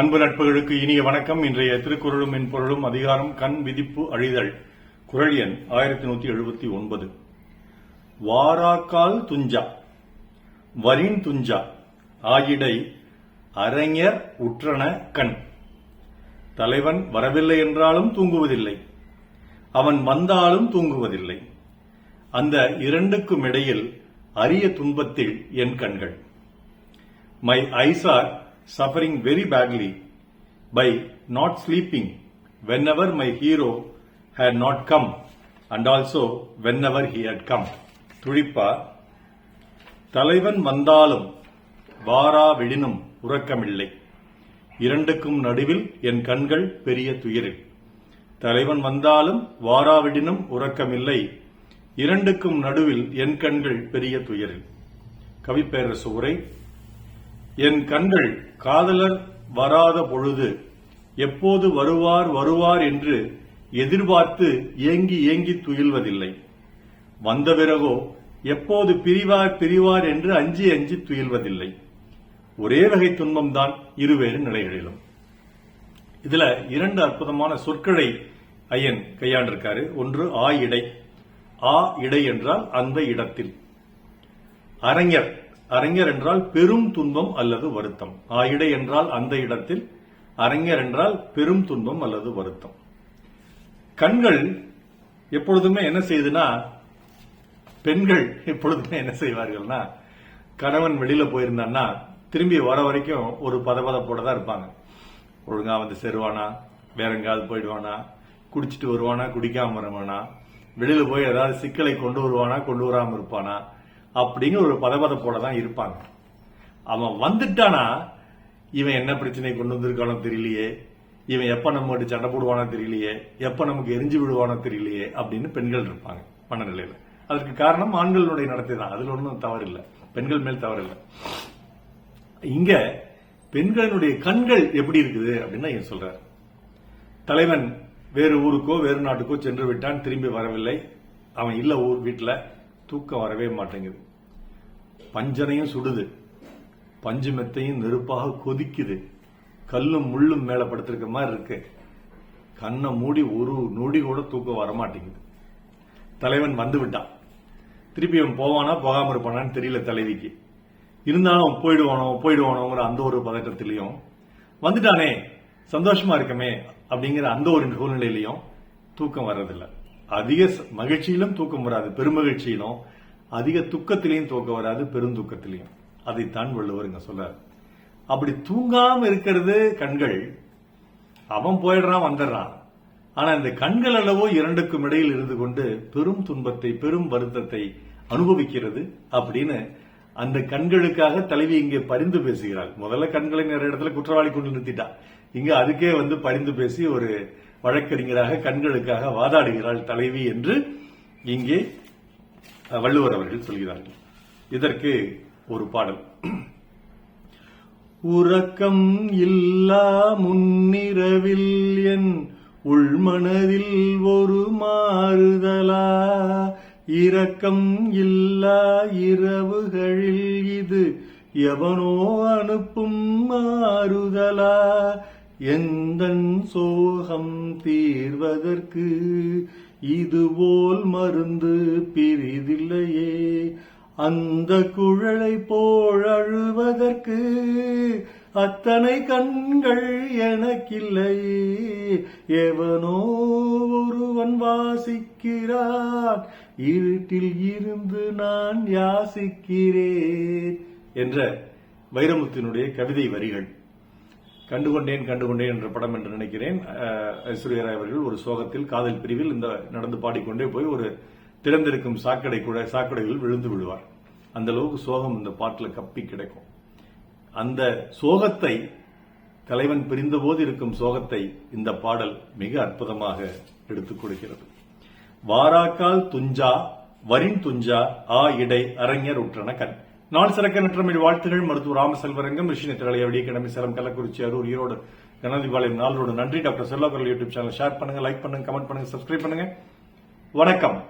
அன்பு நட்புகளுக்கு இனிய வணக்கம். இன்றைய திருக்குறளும் மென்பொருளும் அதிகாரம் கண் விதிப்பு அழிதல். குரல் எண் ஆயிரத்தி நூத்தி எழுபத்தி ஒன்பது. வாராக்கால் துஞ்சா வரின் துஞ்சா ஆயிடை அரஞர் உற்றன கண். தலைவன் வரவில்லை என்றாலும் தூங்குவதில்லை. அவன் வந்தாலும் தூங்குவதில்லை. அந்த இரண்டுக்கும் இடையில் அரிய துன்பத்தில் என் கண்கள். My eyes are suffering very badly by not sleeping whenever my hero had not come and also whenever he had come. துடிப்பா தலைவன் வந்தாலும் வாரா விடினும் உறக்கமில்லை. இரண்டுக்கும் நடுவில் என் கண்கள் பெரிய துயரில். தலைவன் வந்தாலும் வாராவிடினும் உறக்கமில்லை. இரண்டுக்கும் நடுவில் என் கண்கள் பெரிய துயரில். கவிப்பேரரசு உரை. என் கண்கள் காதலர் வராத பொழுது எப்போது வருவார் வருவார் என்று எதிர்பார்த்து ஏங்கி ஏங்கி துயில்வதில்லை. வந்த பிறகோ எப்போது பிரிவார் பிரிவார் என்று அஞ்சி அஞ்சி துயில்வதில்லை. ஒரே வகை துன்பம்தான் இருவேறு நிலைகளிலும். இதுல இரண்டு அற்புதமான சொற்களை ஐயன் கையாண்டிருக்காரு. ஒன்று ஆ இடை. ஆ இடை என்றால் அந்த இடத்தில். அரஞர் அறிஞர் என்றால் பெரும் துன்பம் அல்லது வருத்தம். ஆயிடை என்றால் அந்த இடத்தில் அறிஞர் என்றால் பெரும் துன்பம் அல்லது வருத்தம். கண்கள் எப்பொழுதுமே என்ன செய்யுதுன்னா பெண்கள் எப்பொழுதுமே என்ன செய்வார்கள்னா கணவன் வெளியில போயிருந்தான்னா திரும்பி வர வரைக்கும் ஒரு பதபதப்போட தான் இருப்பாங்க. ஒழுங்கா வந்து சேருவானா வேற எங்காவது போயிடுவானா குடிச்சிட்டு வருவானா குடிக்காம வருவானா வெளியில போய் ஏதாவது சிக்கலை கொண்டு வருவானா கொண்டு வராம இருப்பானா அப்படிங்கிற ஒரு பதபதப்போட தான் இருப்பாங்க. அவன் வந்துட்டானா இவன் என்ன பிரச்சனை கொண்டு வந்திருக்கானோ தெரியலையே இவன் எப்ப நம்ம சண்டை போடுவானோ தெரியலையே எப்ப நமக்கு எரிஞ்சு விடுவானோ தெரியலையே அப்படின்னு பெண்கள் இருப்பாங்க மனநிலையில. அதற்கு காரணம் ஆண்களுடைய நடத்தை தான். அதுல ஒன்றும் தவறு இல்லை பெண்கள் மேல் தவறு இல்லை இங்க பெண்களினுடைய கண்கள் எப்படி இருக்குது அப்படின்னு இங்க சொல்றார். தலைவன் வேறு ஊருக்கோ வேறு நாட்டுக்கோ சென்று விட்டான் திரும்பி வரவில்லை. அவன் இல்ல ஊர் வீட்டில். தூக்கம் வரவே மாட்டேங்குது. பஞ்சனையும் சுடுது. பஞ்சு மெத்தையும் நெருப்பாக கொதிக்குது. கல்லும் முள்ளும் மேல படுத்திருக்க மாதிரி இருக்கு. கண்ணை மூடி ஒரு நொடி கூட தூக்கம் வர மாட்டேங்குது. தலைவன் வந்து விட்டான். திருப்பி அவன் போவானா போகாம இருப்பானான்னு தெரியல தலைவிக்கு. இருந்தாலும் அவன் போயிடுவானோ போயிடுவானோங்கிற அந்த ஒரு பதட்டத்திலையும் வந்துட்டானே சந்தோஷமா இருக்கமே அப்படிங்கிற அந்த ஒரு சூழ்நிலையிலையும் தூக்கம் வர்றதில்லை. அதிக மகிழ்ச்சியிலும் தூக்கம் வராது பெருமகிழ்ச்சியிலும் அதிக துக்கத்திலையும் தூக்கம் வராது பெருந்துக்கத்திலையும் அதைத்தான் வள்ளுவருங்க சொல்றாரு. அப்படி தூங்காம இருக்கிறது கண்கள் அவன் போயிடுறான் வந்துடுறான். ஆனா இந்த கண்கள் அளவோ இரண்டுக்கும் இடையில் இருந்து கொண்டு பெரும் துன்பத்தை பெரும் வருத்தத்தை அனுபவிக்கிறது அப்படின்னு அந்த கண்களுக்காக தலைவி இங்கே பரிந்து பேசுகிறாள். முதல்ல கண்களை நிறைய இடத்துல குற்றவாளி கொண்டு நிறுத்திட்டா. இங்க அதுக்கே வந்து பரிந்து பேசி ஒரு வழக்கறிஞராக கண்களுக்காக வாதாடுகிறாள் தலைவி என்று இங்கே வள்ளுவர் அவர்கள் சொல்கிறார்கள். இதற்கு ஒரு பாடல். உறக்கம் இல்லா முன்னிரவில் என் உள்மனதில் ஒரு மாறுதலா? இரக்கம் இல்லா இரவுகளில் இது எவனோ அனுப்பும் மாறுதலா? எந்தன் சோகம் தீர்வதற்கு இதுபோல் மருந்து பிரிதில்லையே. அந்த குழலை போல் அழுவதற்கு அத்தனை கண்கள் எனக்கில்லையே எவனோ ஒருவன் வாசிக்கிறான். இருட்டில் இருந்து நான் யாசிக்கிறேன். என்ற வைரமுத்தினுடைய கவிதை வரிகள். கண்டுகொண்டேன் கண்டுகொண்டேன் என்ற படம் என்று நினைக்கிறேன். ஐஸ்வர்யராய் ஐஸ்வர்யா ராய் அவர்கள் ஒரு சோகத்தில் காதல் பிரிவில் இந்த நடந்து பாடிக்கொண்டே போய் ஒரு திறந்திருக்கும் சாக்கடை கூட சாக்கடையில் விழுந்து விடுவார். அந்த அளவுக்கு சோகம் இந்த பாட்டில் கப்பி கிடைக்கும். அந்த சோகத்தை தலைவன் பிரிந்தபோது இருக்கும் சோகத்தை இந்த பாடல் மிக அற்புதமாக எடுத்துக் கொடுக்கிறது. வாராக்கால் துஞ்சா வரின் துஞ்சா ஆ இடை அரஞர் உற்றன கண். நாள் சிறக்க நற்றமிழ் வாழ்த்துகள். மருத்துவர் ராமசெல்வரங்கம் ரிஷி நெத்திரலை விடிய கிழமை சேலம் கள்ளக்குறிச்சி அரூர் ஈரோடு கணதிபாளையம் நாளோடு நன்றி. Doctor Selvakkar YouTube channel share பண்ணுங்க லைக் பண்ணுங்க கமெண்ட் பண்ணுங்க சப்ஸ்கிரைப் பண்ணுங்க. வணக்கம்.